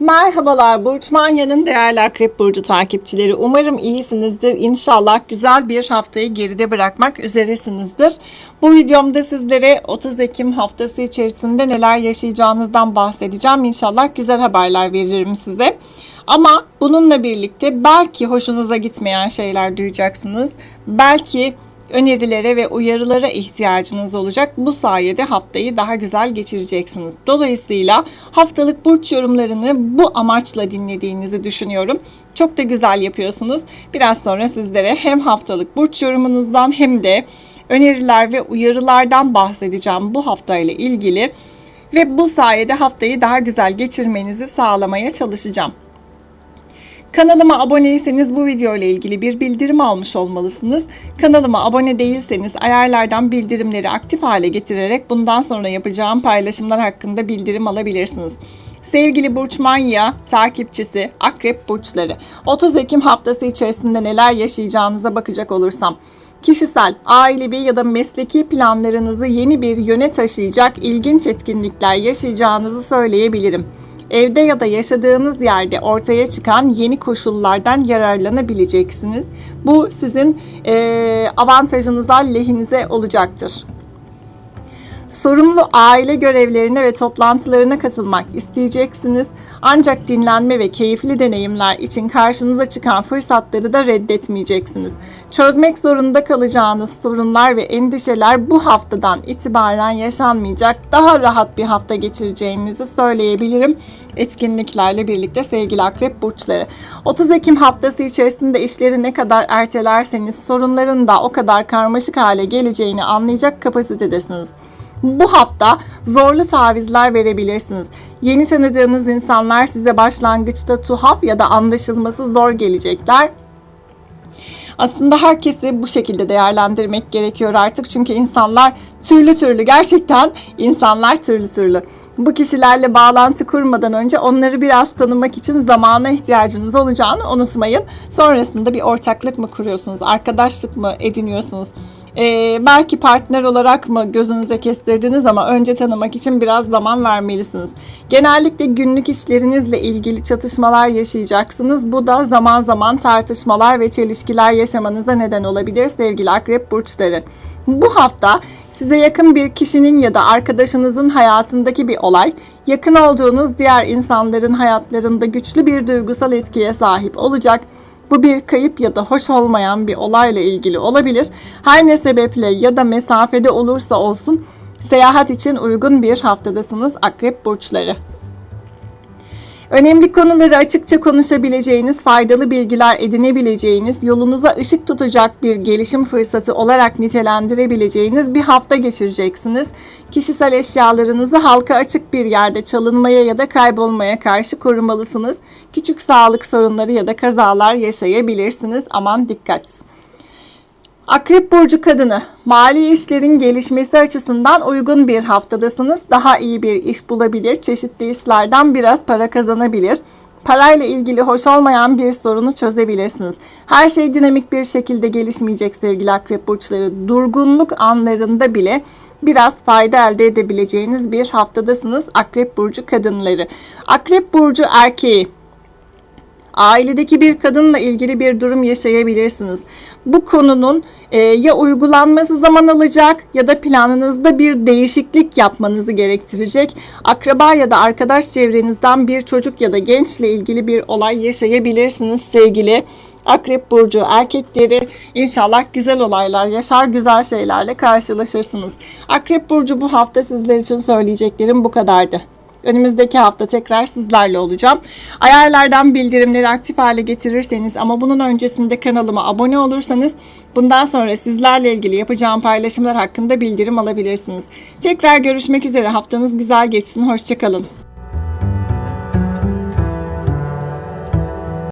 Merhabalar Burç Manya'nın değerli Akrep Burcu takipçileri. Umarım iyisinizdir. İnşallah güzel bir haftayı geride bırakmak üzeresinizdir. Bu videomda sizlere 30 Ekim haftası içerisinde neler yaşayacağınızdan bahsedeceğim. İnşallah güzel haberler veririm size. Ama bununla birlikte belki hoşunuza gitmeyen şeyler duyacaksınız. Belki önerilere ve uyarılara ihtiyacınız olacak. Bu sayede haftayı daha güzel geçireceksiniz. Dolayısıyla haftalık burç yorumlarını bu amaçla dinlediğinizi düşünüyorum. Çok da güzel yapıyorsunuz. Biraz sonra sizlere hem haftalık burç yorumunuzdan hem de öneriler ve uyarılardan bahsedeceğim bu haftayla ilgili ve bu sayede haftayı daha güzel geçirmenizi sağlamaya çalışacağım. Kanalıma aboneyseniz bu video ile ilgili bir bildirim almış olmalısınız. Kanalıma abone değilseniz ayarlardan bildirimleri aktif hale getirerek bundan sonra yapacağım paylaşımlar hakkında bildirim alabilirsiniz. Sevgili Burç Manya takipçisi Akrep Burçları 30 Ekim haftası içerisinde neler yaşayacağınıza bakacak olursam kişisel, ailevi ya da mesleki planlarınızı yeni bir yöne taşıyacak ilginç etkinlikler yaşayacağınızı söyleyebilirim. Evde ya da yaşadığınız yerde ortaya çıkan yeni koşullardan yararlanabileceksiniz. Bu sizin e, avantajınıza, lehinize olacaktır. Sorumlu aile görevlerine ve toplantılarına katılmak isteyeceksiniz. Ancak dinlenme ve keyifli deneyimler için karşınıza çıkan fırsatları da reddetmeyeceksiniz. Çözmek zorunda kalacağınız sorunlar ve endişeler bu haftadan itibaren yaşanmayacak. Daha rahat bir hafta geçireceğinizi söyleyebilirim etkinliklerle birlikte sevgili akrep burçları. 30 Ekim haftası içerisinde işleri ne kadar ertelerseniz sorunların da o kadar karmaşık hale geleceğini anlayacak kapasitedesiniz. Bu hafta zorlu tavizler verebilirsiniz. Yeni tanıdığınız insanlar size başlangıçta tuhaf ya da anlaşılması zor gelecekler. Aslında herkesi bu şekilde değerlendirmek gerekiyor artık. Çünkü insanlar türlü türlü gerçekten insanlar türlü türlü. Bu kişilerle bağlantı kurmadan önce onları biraz tanımak için zamana ihtiyacınız olacağını unutmayın. Sonrasında bir ortaklık mı kuruyorsunuz, arkadaşlık mı ediniyorsunuz? Ee, belki partner olarak mı gözünüze kestirdiniz ama önce tanımak için biraz zaman vermelisiniz. Genellikle günlük işlerinizle ilgili çatışmalar yaşayacaksınız. Bu da zaman zaman tartışmalar ve çelişkiler yaşamanıza neden olabilir sevgili akrep burçları. Bu hafta size yakın bir kişinin ya da arkadaşınızın hayatındaki bir olay, yakın olduğunuz diğer insanların hayatlarında güçlü bir duygusal etkiye sahip olacak. Bu bir kayıp ya da hoş olmayan bir olayla ilgili olabilir. Her ne sebeple ya da mesafede olursa olsun seyahat için uygun bir haftadasınız akrep burçları. Önemli konuları açıkça konuşabileceğiniz, faydalı bilgiler edinebileceğiniz, yolunuza ışık tutacak bir gelişim fırsatı olarak nitelendirebileceğiniz bir hafta geçireceksiniz. Kişisel eşyalarınızı halka açık bir yerde çalınmaya ya da kaybolmaya karşı korumalısınız. Küçük sağlık sorunları ya da kazalar yaşayabilirsiniz. Aman dikkat. Akrep burcu kadını, mali işlerin gelişmesi açısından uygun bir haftadasınız. Daha iyi bir iş bulabilir, çeşitli işlerden biraz para kazanabilir. Parayla ilgili hoş olmayan bir sorunu çözebilirsiniz. Her şey dinamik bir şekilde gelişmeyecek sevgili akrep burçları. Durgunluk anlarında bile biraz fayda elde edebileceğiniz bir haftadasınız akrep burcu kadınları. Akrep burcu erkeği ailedeki bir kadınla ilgili bir durum yaşayabilirsiniz. Bu konunun e, ya uygulanması zaman alacak ya da planınızda bir değişiklik yapmanızı gerektirecek. Akraba ya da arkadaş çevrenizden bir çocuk ya da gençle ilgili bir olay yaşayabilirsiniz sevgili Akrep burcu erkekleri inşallah güzel olaylar yaşar, güzel şeylerle karşılaşırsınız. Akrep burcu bu hafta sizler için söyleyeceklerim bu kadardı. Önümüzdeki hafta tekrar sizlerle olacağım. Ayarlardan bildirimleri aktif hale getirirseniz ama bunun öncesinde kanalıma abone olursanız bundan sonra sizlerle ilgili yapacağım paylaşımlar hakkında bildirim alabilirsiniz. Tekrar görüşmek üzere. Haftanız güzel geçsin. Hoşçakalın.